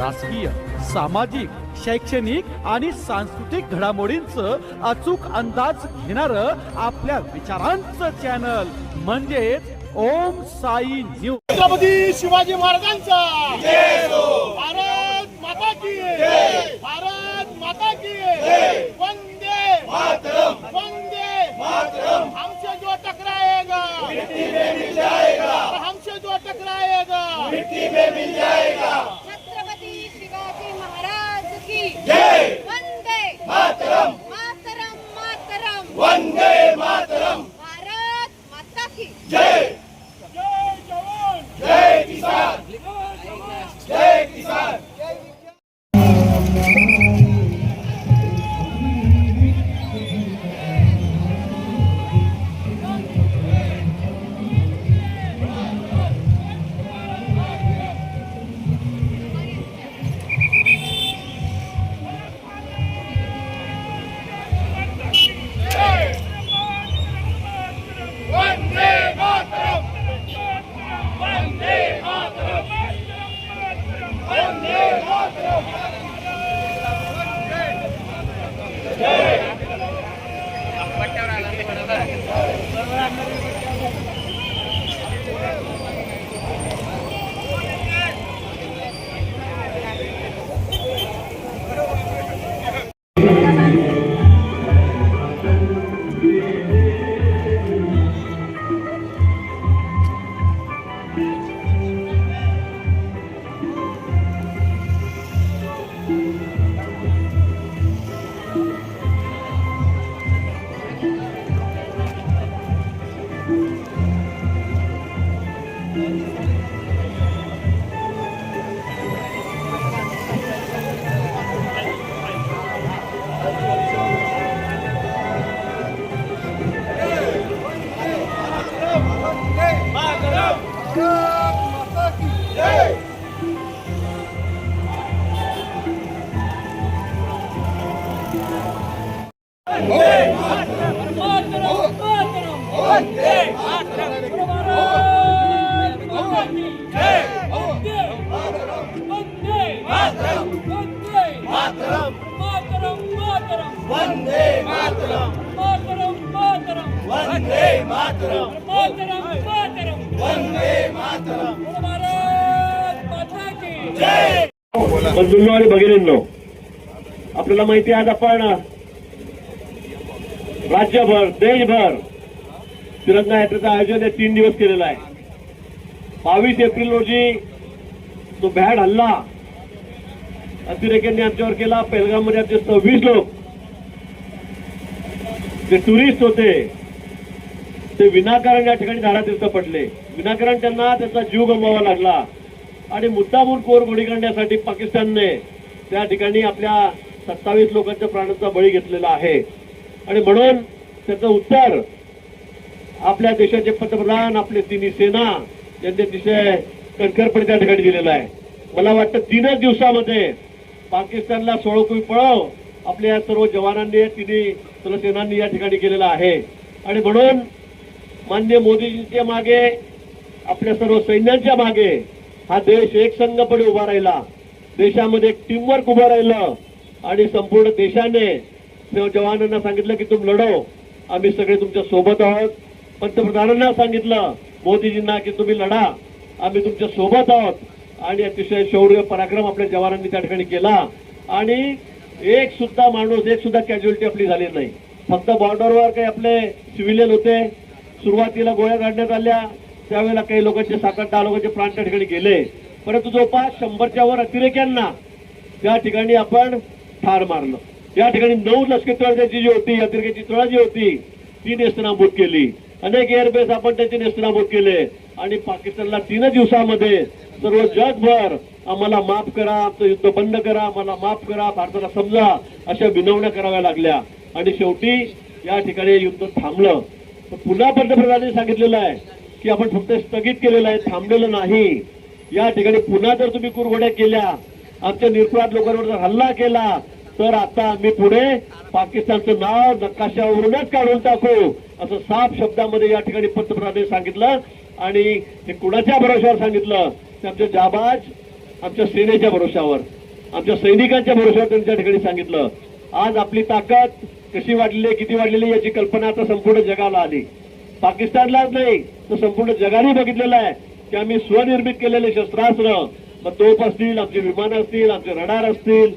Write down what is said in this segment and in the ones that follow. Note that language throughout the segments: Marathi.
राजकीय सामाजिक शैक्षणिक आणि सांस्कृतिक घडामोडींचं अचूक अंदाज घेणार आपल्या विचारांचं चॅनल म्हणजेच ओम साई न्यूज. छत्रपती शिवाजी महाराजांचा. भारत माता की भारत माता की वंदे वंदे मातरम. मातरम मातरम. वंदे मातरम. भारत माता की जय. बंधूंनो आणि भगिनींनो आपल्याला माहिती आहे आज आपण राज्यभर देशभर तिरंगा यात्रेचं आयोजन हे तीन दिवस केलेलं आहे. बावीस एप्रिल रोजी जो भॅड हल्ला अतिरेक्यांनी आमच्यावर केला पेलगाममध्ये आमचे सव्वीस लोक जे टुरिस्ट होते ते विनाकारण या ठिकाणी झाडातीर्थ पडले. विनाकारण त्यांना त्याचा जीव गमवावा लागला. आणि मुद्दामून कोर गोळी काढण्यासाठी पाकिस्तानने त्या ठिकाणी आपल्या सत्तावीस लोकांच्या प्राणांचा बळी घेतलेला आहे. आणि म्हणून त्याचं उत्तर आपल्या देशाचे पंतप्रधान आपले तिन्ही सेना यांनी अतिशय कणखरपणे त्या ठिकाणी दिलेलं आहे. मला वाटतं तीनच दिवसामध्ये पाकिस्तानला सोळोकुई पळव आपल्या सर्व जवानांनी तिन्ही सेनांनी या ठिकाणी केलेलं आहे. आणि म्हणून मान्य मोदीजींच्या मागे आपल्या सर्व सैन्यांच्या मागे हा देश एकसंघपणे उभा राहिला. देशामध्ये एक टीमवर्क उभं राहिलं. आणि संपूर्ण देशाने जवानांना सांगितलं की तुम्ही लढो. आम्ही सगळे तुमच्यासोबत आहोत. पंतप्रधानांना सांगितलं मोदीजींना की तुम्ही लढा. आम्ही तुमच्यासोबत आहोत. आणि अतिशय शौर्य पराक्रम आपल्या जवानांनी त्या ठिकाणी केला. आणि एक सुद्धा माणूस एक सुद्धा कॅज्युअलिटी आपली झाली नाही. फक्त बॉर्डरवर काही आपले सिव्हिलियन होते. सुरुवातीला गोळ्या काढण्यात आल्या. त्यावेळेला काही लोकांचे सात आठ दहा लोकांचे प्राण त्या ठिकाणी गेले. परंतु जवळपास शंभरच्या वर अतिरेक्यांना त्या ठिकाणी आपण ठार मारलं. या ठिकाणी नऊ लष्कर तळाची जी होती अतिरेक्याची तळ जी होती ती नेस्तनाबूत केली. अनेक एअरबेस आपण त्याचे नेस्तनाबूत केले. आणि पाकिस्तानला तीन दिवसामध्ये सर्व जगभर आम्हाला माफ करा आमचं युद्ध बंद करा आम्हाला माफ करा भारताला समजा अशा विनवण्या कराव्या लागल्या. आणि शेवटी या ठिकाणी युद्ध थांबलं. पुन्हा पंतप्रधानांनी सांगितलेलं आहे की आपण फक्त स्थगित केलेलं आहे थांबलेलं नाही. या ठिकाणी पुन्हा जर तुम्ही कुरघोड्या केल्या आमच्या निरपराध लोकांवर जर हल्ला केला तर आता आम्ही पुढे पाकिस्तानचं नाव नकाशावरूनच काढून टाकू असं साफ शब्दामध्ये या ठिकाणी पंतप्रधानांनी सांगितलं. आणि हे कुणाच्या भरोश्यावर सांगितलं? ते आमच्या जाबाज आमच्या सेनेच्या भरोशावर आमच्या सैनिकांच्या भरोशावर त्यांच्या ठिकाणी सांगितलं. आज आपली ताकद कशी वाढलेली आहे किती वाढलेली आहे याची कल्पना आता संपूर्ण जगाला आली. पाकिस्तानलाच नाही तर संपूर्ण जगाने बघितलेलं आहे की आम्ही स्वनिर्मित केलेले शस्त्रास्त्र मग तोप असतील आमचे विमान असतील आमचे रडार असतील.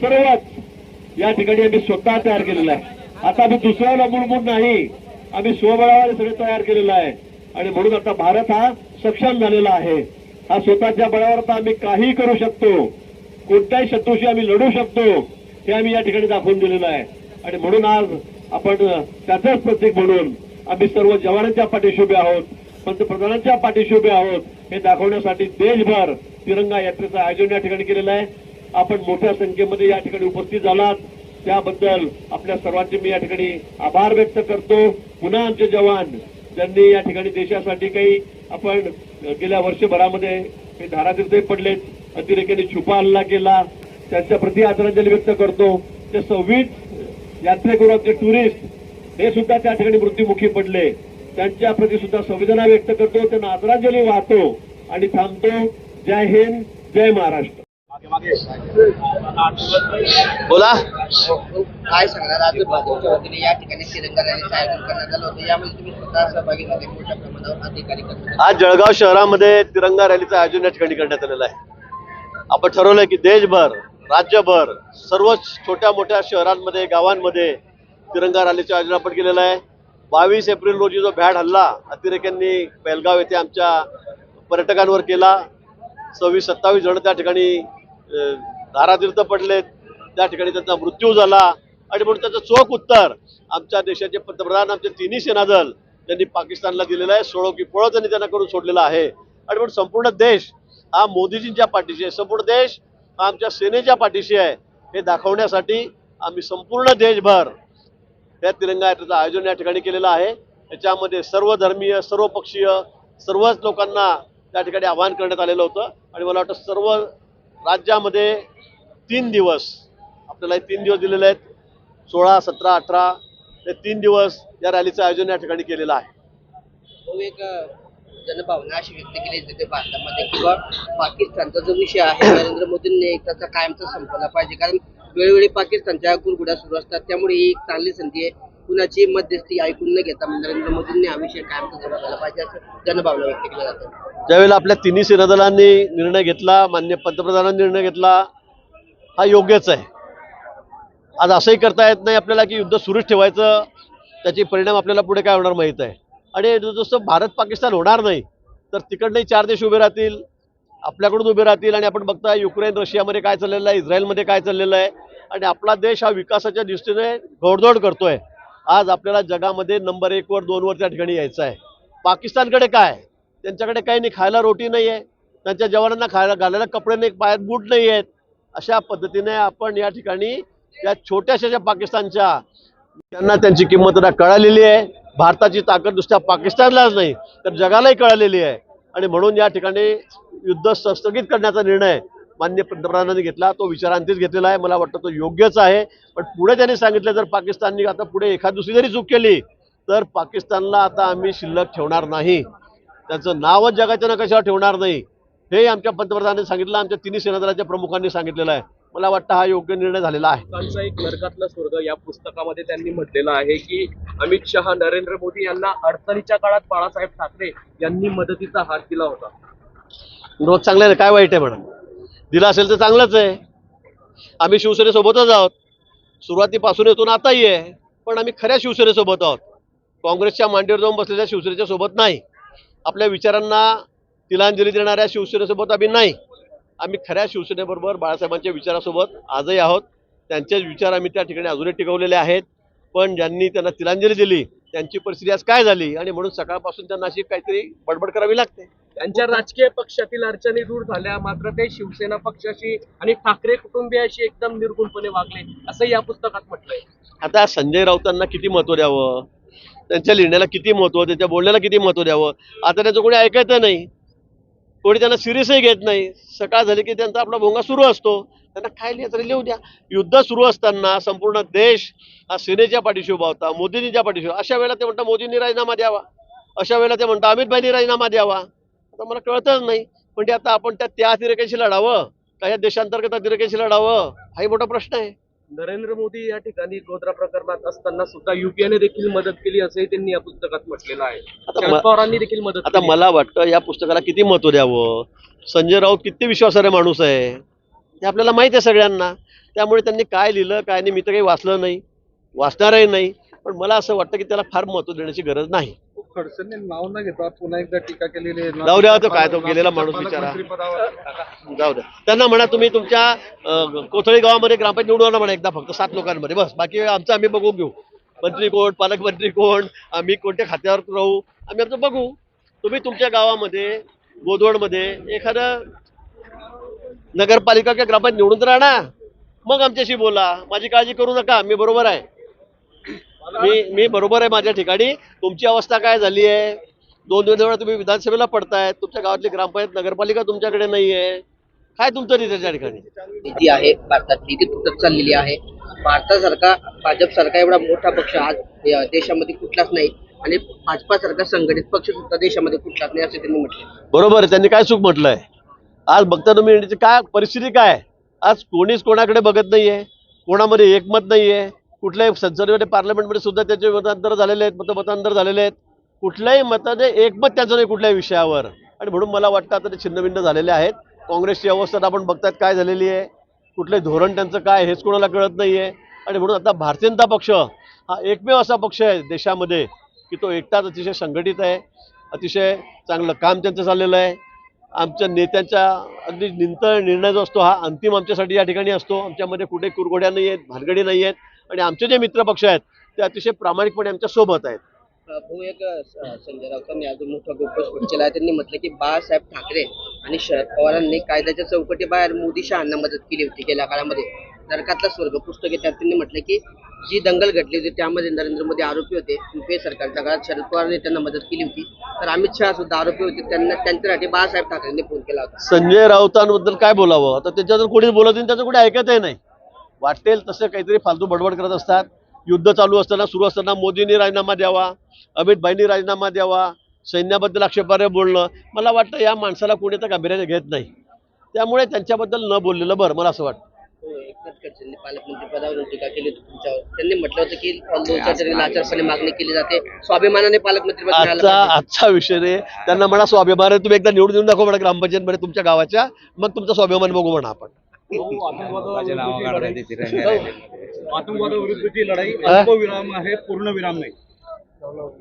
सर्वच या ठिकाणी आम्ही स्वतः तयार केलेलं आहे. आता आम्ही दुसऱ्याला अवलंबून नाही आम्ही स्वबळावर सगळे तयार केलेलं आहे. आणि म्हणून आता भारत हा सक्षम झालेला आहे. हा स्वतःच्या बळावर आता आम्ही काही करू शकतो. कोणत्याही शत्रूशी आम्ही लढू शकतो. हे आम्ही या ठिकाणी दाखवून दिलेलं आहे. आणि म्हणून आज आपण त्याचाच प्रतीक म्हणून आम्ही सर्व जवानांच्या पाठीशी उभे आहोत पंतप्रधानांच्या पाठीशी उभे आहोत हे दाखवण्यासाठी देशभर तिरंगा यात्रेचं आयोजन या ठिकाणी केलेलं आहे. आपण मोठ्या संख्येमध्ये या ठिकाणी उपस्थित झालात. त्याबद्दल आपल्या सर्वांचे मी या ठिकाणी आभार व्यक्त करतो. पुन्हा आमचे जवान ज्यांनी या ठिकाणी देशासाठी काही आपण गेल्या वर्षभरामध्ये हे धारातीर्थही पडलेत अतिरेक्याने छुपा हल्ला केला त्यांच्या प्रति आदरांजली व्यक्त करतो. ते सव्वीस यात्रेकरू आमचे टुरिस्ट हे सुद्धा त्या ठिकाणी मृत्युमुखी पडले. त्यांच्या प्रती सुद्धा संवेदना व्यक्त करतो. त्यांना आदरांजली वाहतो आणि थांबतो जय हिंद जय महाराष्ट्र. बोला. काय सांगणार? आज भाजपच्या वतीने या ठिकाणी तिरंगा रॅलीचं आयोजन करण्यात आलं होतं. यामध्ये तुम्ही स्वतः सहभागी झाले. मोठ्या प्रमाणावर अधिकारी आज जळगाव शहरामध्ये तिरंगा रॅलीचं आयोजन या ठिकाणी करण्यात आलेलं आहे. आपण ठरवलंय की देशभर राज्यभर सर्व छोट्या मोठ्या शहरांमध्ये गावांमध्ये तिरंगा रॅलीचं आयोजन आपण केलेलं आहे. बावीस एप्रिल रोजी जो भ्याड हल्ला अतिरेक्यांनी पेलगाव येथे आमच्या पर्यटकांवर केला. सव्वीस सत्तावीस जण त्या ठिकाणी धारातीर्थ पडलेत त्या ठिकाणी त्यांचा मृत्यू झाला. आणि म्हणून त्याचं चोख उत्तर आमच्या देशाचे पंतप्रधान आमचे तिन्ही सेनादल त्यांनी पाकिस्तानला दिलेलं आहे. सोळो की पळो त्यांनी त्यांना करून सोडलेला आहे. आणि म्हणून संपूर्ण देश हा मोदीजींच्या पाठीशी आहे. संपूर्ण देश आमच्या सेनेच्या पाठीशी आहे. हे दाखवण्यासाठी आम्ही संपूर्ण देशभर या तिरंगा यात्रेचं आयोजन या ठिकाणी केलेलं आहे. त्याच्यामध्ये सर्व धर्मीय सर्व पक्षीय सर्वच लोकांना त्या ठिकाणी आवाहन करण्यात आलेलं होतं. आणि मला वाटतं सर्व राज्यामध्ये तीन दिवस आपल्याला तीन दिवस दिलेले आहेत. सोळा सतरा अठरा हे तीन दिवस या रॅलीचं आयोजन या ठिकाणी केलेलं आहे. एक जनभावना अशी व्यक्त केली जाते भारतामध्ये किंवा पाकिस्तानचा जो विषय आहे नरेंद्र मोदींनी एक त्याचा कायमचा संपवला पाहिजे. कारण वेळोवेळी पाकिस्तानच्या गुरगुड्या सुरू असतात. त्यामुळे ही एक चांगली संधी आहे. कुणाची मध्यस्थी ऐकून न घेता म्हणजे नरेंद्र मोदींनी हा विषय कायमचा संपवला पाहिजे असं जनभावना व्यक्त केली जाते. ज्यावेळेला आपल्या तिन्ही सेनादलांनी निर्णय घेतला मान्य पंतप्रधानांनी निर्णय घेतला हा योग्यच आहे. आज असंही करता येत नाही आपल्याला की युद्ध सुरूच ठेवायचं. त्याचे परिणाम आपल्याला पुढे काय होणार माहीत आहे. आणि जसं भारत पाकिस्तान होणार नाही. तर तिकडनंही चार देश उभे राहतील आपल्याकडून उभे राहतील आणि आपण बघताय युक्रेन रशियामध्ये काय चाललेलं आहे इस्रायलमध्ये काय चाललेलं आहे. आणि आपला देश हा विकासाच्या दृष्टीने घोडदौड करतोय. आज आपल्याला जगामध्ये नंबर एकवर दोनवर त्या ठिकाणी यायचं आहे. पाकिस्तानकडे काय? त्यांच्याकडे काही नाही खायला रोटी नाही आहे त्यांच्या जवानांना खायला घालायला कपडे नाही पायात बूट नाही आहेत अशा पद्धतीने आपण या ठिकाणी या छोट्याशा ज्या पाकिस्तानच्या त्यांना त्यांची किंमत आता कळालेली आहे. भारताची ताकद नुसत्या पाकिस्तानलाच नाही तर जगालाही कळालेली आहे. आणि म्हणून या ठिकाणी युद्ध स्थगित करण्याचा निर्णय मान्य पंतप्रधानांनी घेतला. तो विचारांतीच घेतलेला आहे. मला वाटतं तो योग्यच आहे. पण पुढे त्यांनी सांगितलं जर पाकिस्ताननी आता पुढे एखाद दुसरी जरी चूक केली तर पाकिस्तानला आता आम्ही शिल्लक ठेवणार नाही. त्याचं नावच जगाच्या कशावर ठेवणार नाही. हे आमच्या पंतप्रधानांनी सांगितलं. आमच्या तिन्ही सेनादलाच्या प्रमुखांनी सांगितलेलं आहे. मला वाटतं हा योग्य निर्णय झालेला आहे. त्यांचा एक नरकातला स्वर्ग या पुस्तकामध्ये त्यांनी म्हटलेलं आहे की अमित शहा नरेंद्र मोदी यांना अडचणीच्या काळात बाळासाहेब ठाकरे यांनी मदतीचा हात दिला होता. रोज चांगलं ना, काय वाईट आहे म्हणा दिलं असेल तर चांगलंच आहे. आम्ही शिवसेनेसोबतच आहोत. सुरुवातीपासून येतो ना आताही आहे. पण आम्ही खऱ्या शिवसेनेसोबत आहोत. काँग्रेसच्या मांडीवर जाऊन बसलेल्या शिवसेनेच्या सोबत नाही. आपल्या विचारांना तिलांजली देणाऱ्या शिवसेनेसोबत आम्ही नाही. आम्ही खऱ्या शिवसेनेबरोबर बाळासाहेबांच्या विचारासोबत आजही आहोत. त्यांचेच विचार आम्ही त्या ठिकाणी अजूनही टिकवलेले आहेत. पण ज्यांनी त्यांना तिलांजली दिली त्यांची परिस्थिती आज काय झाली? आणि म्हणून सकाळपासून त्यांना अशी काहीतरी बडबड करावी लागते. त्यांच्या राजकीय पक्षातील अडचणी दूर झाल्या मात्र ते शिवसेना पक्षाशी आणि ठाकरे कुटुंबियाशी एकदम निर्गुणपणे वागले असं या पुस्तकात म्हटलंय. आता संजय राऊतांना किती महत्त्व द्यावं? त्यांच्या लिहिण्याला किती महत्त्व त्यांच्या बोलण्याला किती महत्त्व द्यावं? आता त्याचं कोणी ऐकायचं नाही. कोणी त्यांना सिरियसही घेत नाही. सकाळ झाली की त्यांचा आपला भोंगा सुरू असतो. त्यांना काय लिहायचं तरी लिहू द्या. युद्ध सुरू असताना संपूर्ण देश हा सेनेच्या पाठीशी उभा होता मोदींच्या पाठीशी अशा वेळेला ते म्हणतात मोदींनी राजीनामा द्यावा. अशा वेळेला ते म्हणतात अमितभाईंनी राजीनामा द्यावा. आता मला कळतच नाही. पण आता आपण त्या त्या अतिरेक्याशी लढावं. का या देशांतर्गत अतिरेक्याशी लढावं. हाही मोठा प्रश्न आहे. नरेंद्र मोदी या ठिकाणी गोध्रा प्रकरणात असताना सुद्धा युपीएने देखील मदत केली असंही त्यांनी या पुस्तकात म्हटलेलं आहे. आता शरद पवारांनी देखील मदत आता. मला वाटतं या पुस्तकाला किती महत्त्व द्यावं? संजय राऊत किती विश्वासार्ह माणूस आहे? हे आपल्याला माहिती आहे सगळ्यांना. त्यामुळे त्यांनी काय लिहिलं काय नाही मी तर काही वाचलं नाही. वाचणारही नाही. पण मला असं वाटतं की त्याला फार महत्त्व देण्याची गरज नाही. खडसेंनी नाव न घेता पुन्हा एकदा टीका केलेली आहे. जाऊ द्या तो काय तो गेलेला माणूस बिचारा. जाऊ द्या. त्यांना म्हणा तुम्ही तुमच्या कोथळी गावामध्ये ग्रामपंचायत निवडून आणा म्हणा एकदा फक्त सात लोकांमध्ये. बस बाकी आमचं आम्ही बघू घेऊ. मंत्री कोण पालकमंत्री कोण आम्ही कोणत्या खात्यावर राहू आम्ही आमचं बघू. तुम्ही तुमच्या गावामध्ये बोदवडमध्ये एखादं नगरपालिका किंवा ग्रामपंचायत निवडून आणा. मग आमच्याशी बोला. माझी काळजी करू नका. मी बरोबर आहे. मी मी बरोबर आहे माझ्या ठिकाणी. तुमची अवस्था काय झाली आहे? दोन दोन वेळा तुम्ही विधानसभेला पडतायत तुमच्या गावातली ग्रामपंचायत नगरपालिका तुमच्याकडे नाही आहे काय तुमचं नाही त्याच्या ठिकाणी? निधी आहे भारतातली ती तुटत चाललेली आहे. भारतासारखा भाजप सारखा एवढा मोठा पक्ष आज देशामध्ये कुठलाच नाही. आणि भाजपासारखा संघटित पक्ष सुद्धा देशामध्ये कुठलाच नाही असं त्यांनी म्हटलं बरोबर आहे. त्यांनी काय चूक म्हटलंय? आज बघता तुम्ही काय परिस्थिती काय? आज कोणीच कोणाकडे बघत नाहीये. कोणामध्ये एकमत नाहीये. कुठल्याही संसदेमध्ये पार्लमेंटमध्ये सुद्धा त्याचे मतांतर झालेले आहेत मत मतांतर झालेले आहेत. कुठल्याही मताने एकमत त्यांचं नाही कुठल्याही विषयावर. आणि म्हणून मला वाटतं आता ते छिन्नभिन्न झालेले आहेत. काँग्रेसची अवस्था तर आपण बघतात काय झालेली आहे. कुठले धोरण त्यांचं काय हेच कोणाला कळत नाही आहे आणि म्हणून आता भारतीय जनता पक्ष हा एकमेव असा पक्ष आहे देशामध्ये की तो एकटाच अतिशय संघटित आहे. अतिशय चांगलं काम त्यांचं चाललेलं आहे. आमच्या नेत्यांच्या अगदी निंतळ निर्णय जो असतो हा अंतिम आमच्यासाठी या ठिकाणी असतो. आमच्यामध्ये कुठे कुरघोड्या नाही आहेत भानगडी नाही आहेत आणि आमचे जे मित्रपक्ष आहेत ते अतिशय प्रामाणिकपणे आमच्यासोबत आहेत. भाऊ एक संजय राऊतांनी अजून मोठा गोष्ट केला आहे. त्यांनी म्हटलं की बाळासाहेब ठाकरे आणि शरद पवारांनी कायद्याच्या चौकटी बाहेर मोदी शहांना मदत केली होती गेल्या काळामध्ये. नरकातला स्वर्ग पुस्तक त्यात त्यांनी म्हटलं की जी दंगल घडली होती त्यामध्ये नरेंद्र मोदी आरोपी होते. युपीए सरकारच्या काळात शरद पवारांनी त्यांना मदत केली होती. तर अमित शहा सुद्धा आरोपी होते. त्यांना त्यांच्यासाठी बाळासाहेब ठाकरेंनी फोन केला होता. संजय राऊतांबद्दल काय बोलावं? आता त्याच्यावर कोणीच बोलत नाही त्याचं कोणी ऐकतही नाही. वाटेल तसं काहीतरी फालतू बडबड करत असतात. युद्ध चालू असताना सुरू असताना मोदींनी राजीनामा द्यावा अमित भाईंनी राजीनामा द्यावा सैन्याबद्दल आक्षेपार्ह बोलणं. मला वाटतं या माणसाला कोणी तर गांभीर्याने घेत नाही. त्यामुळे त्यांच्याबद्दल न बोललेलं बरं मला असं वाटतं. हो, एकनाथ खडसेंनी पालकमंत्री पदावरून टीका केली होती तुमच्यावर. त्यांनी म्हटलं होतं की लोकशाहीसाठी लाचारपणे मागणी केली जाते. स्वाभिमानाने पालकमंत्री पद मिळालं आजचा पाहिजे. आजचा विषय रे त्यांना म्हणा स्वाभिमान आहे तुम्ही एकदा निवडून देऊन दाखवा म्हणा ग्रामपंचायतमध्ये तुमच्या गावाच्या. मग तुमचा स्वाभिमान बघू म्हणा आपण. आतंकवादाविरुद्धची लढाई. हा? अल्पविराम आहे पूर्णविराम नाही.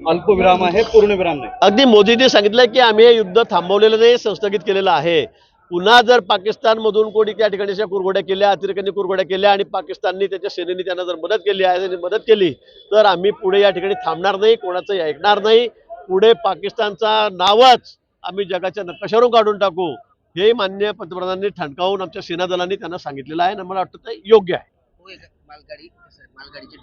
अल्पविराम आहे पूर्णविराम नाही. अगदी मोदींनी सांगितलं की आम्ही हे युद्ध थांबवलेलं नाही संस्थगित केलेलं आहे. पुन्हा जर पाकिस्तानमधून कोणी त्या ठिकाणी कुरघोड्या केल्या अतिरेक्यांनी कुरघोड्या केल्या आणि पाकिस्ताननी त्याच्या सेनेने त्यांना जर मदत केली आहे त्यांनी मदत केली तर आम्ही पुढे या ठिकाणी थांबणार नाही कोणाचंही ऐकणार नाही. पुढे पाकिस्तानचा नावच आम्ही जगाच्या नकाशावरून काढून टाकू. हे मान्य पंतप्रधानांनी ठणकावून आमच्या सेना दलांनी त्यांना सांगितलेलं आहे आणि मला वाटतं ते योग्य आहे. मालगाडी मालगाडीचे